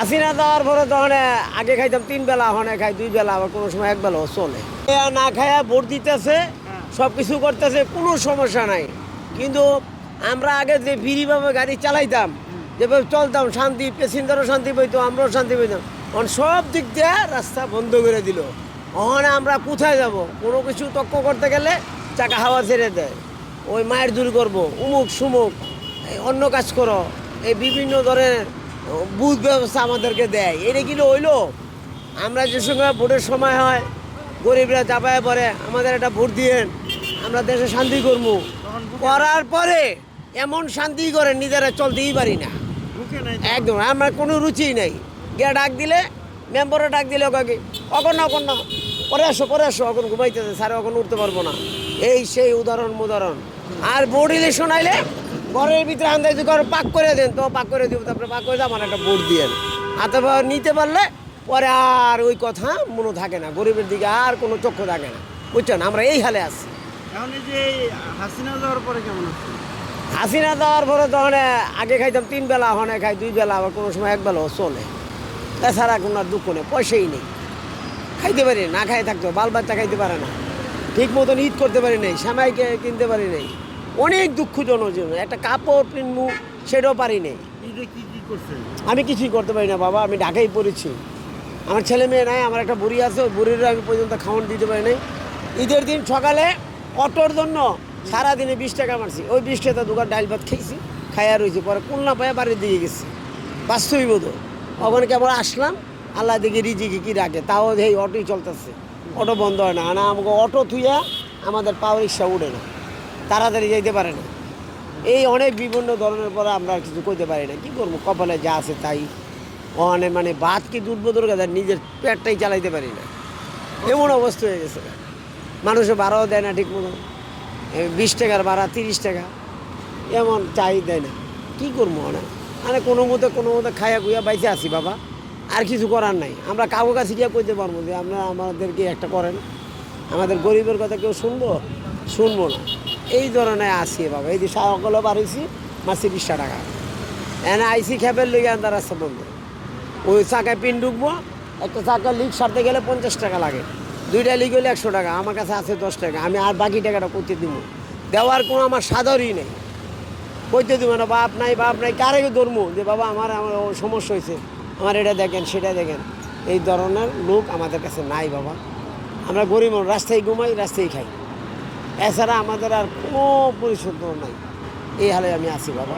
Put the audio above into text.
হাসিনা দেওয়ার পরে তখন আগে খাইতাম তিন বেলা এখন খাই দুই বেলা আবার কোনো সময় এক বেলাও চলে। না খায়া ভোট দিতেছে সব কিছু করতেছে কোনো সমস্যা নাই। কিন্তু আমরা আগে যে ফ্রিভাবে গাড়ি চালাইতাম যেভাবে চলতাম শান্তি প্যাসেঞ্জারও শান্তি পাইতো আমরাও শান্তি পাইতাম এখন সব দিক দিয়ে রাস্তা বন্ধ করে দিল। ওখানে আমরা কোথায় যাব? কোনো কিছু তক্ক করতে গেলে চাকা হাওয়া ছেড়ে দেয়। ওই মায়ের দূর করব উমুক সুমুক এই অন্য কাজ করো। এই বিভিন্ন ধরনের বুথ ব্যবস্থা আমাদেরকে দেয়। এটা কি হইল? আমরা যে সময় ভোটের সময় হয় গরিবরা চাপায় পড়ে আমাদের একটা ভোট দিয়েন আমরা দেশে শান্তি করব করার পরে এমন শান্তি করে নিজেরা চলতেই পারি না। একদম আমার কোনো রুচি নাই। গিয়ে ডাক দিলে মেম্বারে ডাক দিলে ওকে অখন না অখন না পরে আসো পরে আসো এখন ঘুমাইতেছে স্যার এখন উঠতে পারব না। এই সেই উদাহরণ উদাহরণ আর বোর্ড ইলেকশন আইলে ঘরের ভিতরে আন্দাজ করে পাক করে দেন তো পাক করে দিব তারপরে পাক করে আমার একটা ভোট দিয়েন হাতে নিতে পারলে পরে আর ওই কথা মনে থাকে না গরিবের দিকে আর কোনো চক্ষু থাকে না বুঝছেন? আমরা এই হালে আছি। এখন এই যে হাসিনা যাওয়ার পরে কেমন আছে? হাসিনা দেওয়ার পরে তখন আগে খাইতাম তিন বেলা এখন খাই দুই বেলা আবার কোনো সময় এক বেলাও চলে। তাছাড়া কোনো আর দুঃখ নেই পয়সাই নেই। খাইতে পারি না খাই থাকতো বাল বাচ্চা খাইতে পারে না। ঠিক মতন ঈদ করতে পারি নাই সামাইকে কিনতে পারি নাই। অনেক দুঃখজনক একটা কাপড় কিনবো সেটাও পারি নাই। ঈদে কি কি করছে আমি কিছুই করতে পারি না বাবা। আমি ঢাকাই পড়েছি। আমার ছেলে মেয়ে নাই আমার একটা বুড়ি আছে ওই বুড়িরও আমি পর্যন্ত খাওয়ান দিতে পারি নাই। ঈদের দিন সকালে অটোর জন্য সারাদিনে বিশ টাকা মারছি। ওই বিশ টাকা দোকান ডাইল ভাত খেয়েছি খাইয়া রয়েছি পরে কুলনা পায়ে বাড়ির দিয়ে গেছি। বাস্তবই বোধ ওখানে কেবল আসলাম? আল্লাহ দিকে রিজিকে কি রাখে? তাও এই অটোই চলতেছে। অটো বন্ধ হয় না। না আমাকে অটো থুইয়া আমাদের পাওয়ার রিক্সা উঠে না। তাড়াতাড়ি যাইতে পারে না। এই অনেক বিভিন্ন ধরনের পরে আমরা কিছু করতে পারি না। কী করব? কপালে যা আছে তাই। ওখানে মানে ভাত কি দুর্বোধর কথা নিজের পেটটাই চালাইতে পারি না। এমন অবস্থা হয়ে গেছে। মানুষে ভাড়াও দেয় না ঠিক মতো বিশ টাকার ভাড়া, তিরিশ টাকা। এমন চাই দেয় না। কী করব অনেক মানে কোনো মতে কোনো মতে খাইয়া খুইয়া বাইসে আসি বাবা। আর কিছু করার নাই। আমরা কাউকে কাছে গিয়ে কইতে পারব যে আমরা আমাদেরকে একটা করেন। আমাদের গরিবের কথা কেউ শুনব? শুনব না। এই ধরনের আসি বাবা এই যে সকলে বাড়িছি মাসি বিশটা টাকা। এনে আইসি খেপের লেগে আন্দার রাস্তা বন্ধ। ওই চাকায় পিন ঢুকবো, একটা চাকা লিক সারতে গেলে পঞ্চাশ টাকা লাগে। দুইটা লিক হলে একশো টাকা, আমার কাছে আছে দশ টাকা, আমি আর বাকি টাকাটা করতে দিব। দেওয়ার কোনো আমার সাদরই নেই। কইতে দিব না, বাপ নাই বাপ নাই, কারে ধরবো? যে বাবা, আমার আমার সমস্যা হয়েছে আমার এটা দেখেন, সেটা দেখেন। এই ধরনের লোক আমাদের কাছে নাই বাবা। আমরা গরিব রাস্তায় ঘুমাই, রাস্তায় খাই। এছাড়া আমাদের আর কোনো পরিশুদ্ধ নাই। এই হালে আমি আছি বাবা।